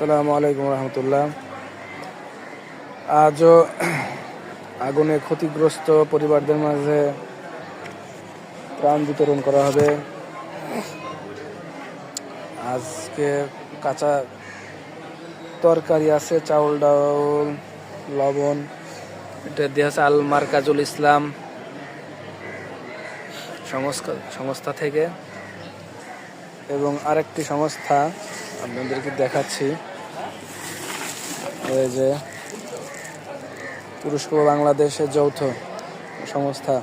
আসসালামু আলাইকুম রহমতুল্লাহ। আজও আগুনে ক্ষতিগ্রস্ত পরিবারদের মাঝে প্রাণ বিতরণ করা হবে। আজকে কাঁচা তরকারি আছে, চাউল, ডাউল, লবণ। এটা দিয়ে আছে আল মার্কাজুল ইসলাম সংস্থা থেকে। এবং আরেকটি সংস্থা আপনাদেরকে দেখাচ্ছি। এই যে তুরস্ক বাংলাদেশের যৌথ সংস্থা।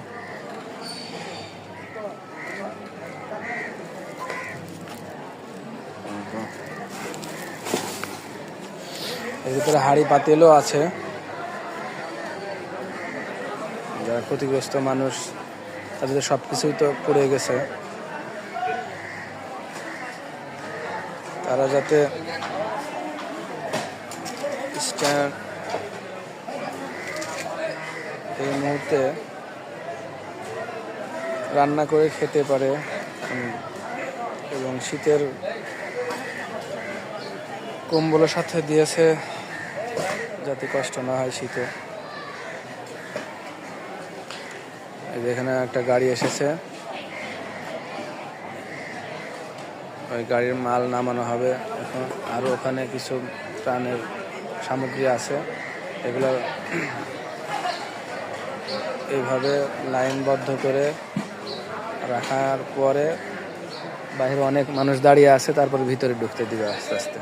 এর ভিতরে হাড়ি পাতিলও আছে। যারা ক্ষতিগ্রস্ত মানুষ, তাদের সব কিছুই তো পড়ে গেছে। তারা যাতে স্ট্যান্ড এই মুহূর্তে রান্না করে খেতে পারে এবং শীতের কম্বলের সাথে দিয়েছে যাতে কষ্ট না হয় শীতে। এখানে একটা গাড়ি এসেছে। ওই গাড়ির মাল নামানো হবে এখন। আরও ওখানে কিছু প্রাণের সামগ্রী আছে, এগুলো এইভাবে লাইনবদ্ধ করে রাখার পরে বাইরে অনেক মানুষ দাঁড়িয়ে আছে, তারপর ভিতরে ঢুকতে দিবে আস্তে আস্তে।